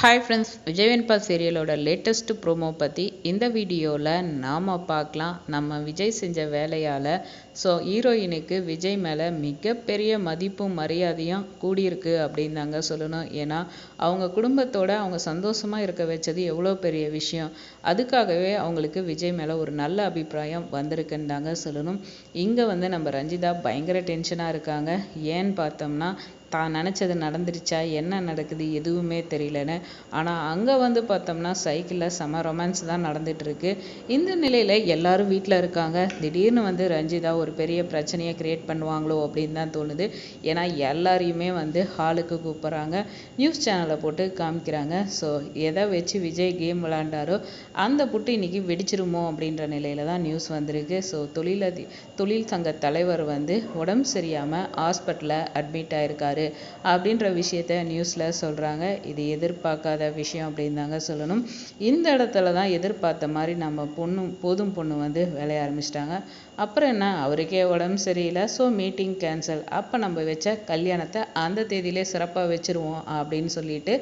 Hi friends விஜயவென்பா சீரியலோட latest promo பற்றி இந்த வீடியோவில் நாம் பார்க்கலாம். நம்ம விஜய் செஞ்ச வேலையால் ஸோ ஹீரோயினுக்கு விஜய் மேலே மிகப்பெரிய மதிப்பும் மரியாதையும் கூடியிருக்கு அப்படின்னு தாங்க சொல்லணும். ஏன்னா அவங்க குடும்பத்தோட அவங்க சந்தோஷமாக இருக்க வச்சது எவ்வளோ பெரிய விஷயம். அதுக்காகவே அவங்களுக்கு விஜய் மேலே ஒரு நல்ல அபிப்பிராயம் வந்திருக்குன்னு தாங்க சொல்லணும். இங்கே வந்து நம்ம ரஞ்சிதா பயங்கர டென்ஷனாக இருக்காங்க. ஏன்னு பார்த்தோம்னா தான் நினச்சது நடந்துருச்சா? என்ன நடக்குது? எதுவுமே தெரியலன்னு. ஆனால் அங்கே வந்து பார்த்தோம்னா சைக்கிளில் செம ரொமான்ஸ் தான் நடந்துகிட்ருக்கு இந்த நிலையில் எல்லாரும் வீட்டில் இருக்காங்க. திடீர்னு வந்து ரஞ்சிதா ஒரு பெரிய பிரச்சனையை க்ரியேட் பண்ணுவாங்களோ அப்படின்னு தான் தோணுது. ஏன்னா எல்லாரையுமே வந்து ஹாலுக்கு கூப்பிட்றாங்க. நியூஸ் சேனலை போட்டு காமிக்கிறாங்க. ஸோ எதை வச்சு விஜய் கேம் விளாண்டாரோ அந்த புட்டு இன்னைக்கு வெடிச்சிருமோ அப்படின்ற நிலையில் தான் நியூஸ் வந்திருக்கு. ஸோ தொழில் தொழில் சங்க தலைவர் வந்து உடம்பு சரியாமல் ஹாஸ்பிட்டலில் அட்மிட் ஆயிருக்காரு. இருக்காரு அப்படின்ற விஷயத்த நியூஸில் சொல்கிறாங்க இது எதிர்பார்க்காத விஷயம் அப்படின்னு தாங்க சொல்லணும். இந்த இடத்துல தான் எதிர்பார்த்த மாதிரி நம்ம பொண்ணும் போதும் பொண்ணு வந்து விளைய ஆரம்பிச்சிட்டாங்க. அப்புறம் என்ன? அவருக்கே உடம்பு சரியில்லை. ஸோ மீட்டிங் கேன்சல் அப்போ நம்ம வச்ச கல்யாணத்தை அந்த தேதியிலே சிறப்பாக வச்சுருவோம் அப்படின்னு சொல்லிட்டு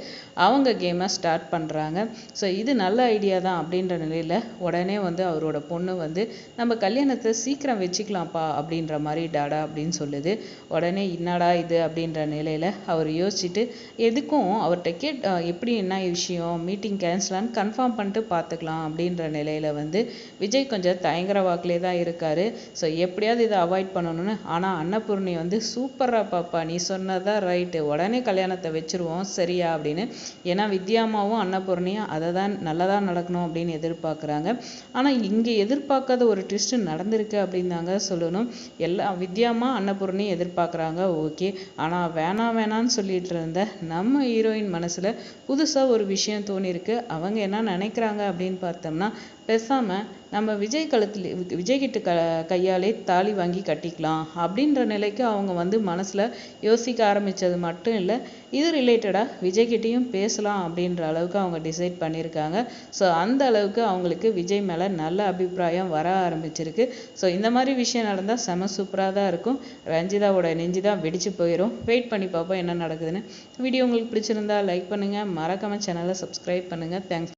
அவங்க கேமை ஸ்டார்ட் பண்ணுறாங்க ஸோ இது நல்ல ஐடியா தான் அப்படின்ற நிலையில் உடனே வந்து அவரோட பொண்ணு வந்து நம்ம கல்யாணத்தை சீக்கிரம் வச்சுக்கலாம்ப்பா அப்படின்ற மாதிரி டாடா அப்படின்னு சொல்லுது. உடனே என்னடா இது? அப்படின்ற நிலையில் அவர் யோசிச்சுட்டு எதுக்கும்? அவர்கிட்ட கேட் எப்படி என்ன விஷயம்? மீட்டிங் கேன்சலான்னு கன்ஃபார்ம் பண்ணிட்டு பார்த்துக்கலாம் அப்படின்ற நிலையில் வந்து விஜய் கொஞ்சம் தயங்குற வாக்கிலே தான் இருக்கார். ஸோ எப்படியாவது இதை அவாய்ட் பண்ணணும்னு. ஆனால் அன்னபூர்ணி வந்து சூப்பராக பாப்பா. நீ சொன்னதான் ரைட்டு உடனே கல்யாணத்தை வச்சுருவோம். சரியா அப்படின்னு. ஏன்னா வித்யாமாவும் அன்னபூர்ணியும் அதை தான் நல்லதாக நடக்கணும் அப்படின்னு எதிர்பார்க்குறாங்க. ஆனால் இங்கே எதிர்பார்க்காத ஒரு ட்விஸ்ட்டு நடந்திருக்கு அப்படின்னாங்க சொல்லணும். எல்லா வித்யாமா அன்னபூர்ணி எதிர்பார்க்குறாங்க. ஓகே ஆனால் வேணாம் வேணான்னு சொல்லிட்டு இருந்த நம்ம ஹீரோயின் மனசில் புதுசாக ஒரு விஷயம் தோணியிருக்கு. அவங்க என்ன நினைக்கிறாங்க அப்படின்னு பார்த்தோம்னா பேசாமல் நம்ம விஜய் கழுத்தில் விஜய்கிட்ட க கையாலே தாலி வாங்கி கட்டிக்கலாம் அப்படின்ற நிலைக்கு அவங்க வந்து மனசில் யோசிக்க ஆரம்பித்தது மட்டும் இல்லை இது ரிலேட்டடாக விஜய்கிட்டையும் பேசலாம் அப்படின்ற அளவுக்கு அவங்க டிசைட் பண்ணியிருக்காங்க ஸோ அந்த அளவுக்கு அவங்களுக்கு விஜய் மேலே நல்ல அபிப்பிராயம் வர ஆரம்பிச்சிருக்கு. ஸோ இந்த மாதிரி விஷயம் நடந்தால் செம சூப்பராக தான் இருக்கும். ரஞ்சிதாவோட நெஞ்சு தான் வெடிச்சு போயிடும் வெயிட் பண்ணி பார்ப்போம் என்ன நடக்குதுன்னு. வீடியோ உங்களுக்கு பிடிச்சிருந்தா லைக் பண்ணுங்கள் மறக்காமல் சேனலை சப்ஸ்கிரைப் பண்ணுங்கள் தேங்க்ஸ்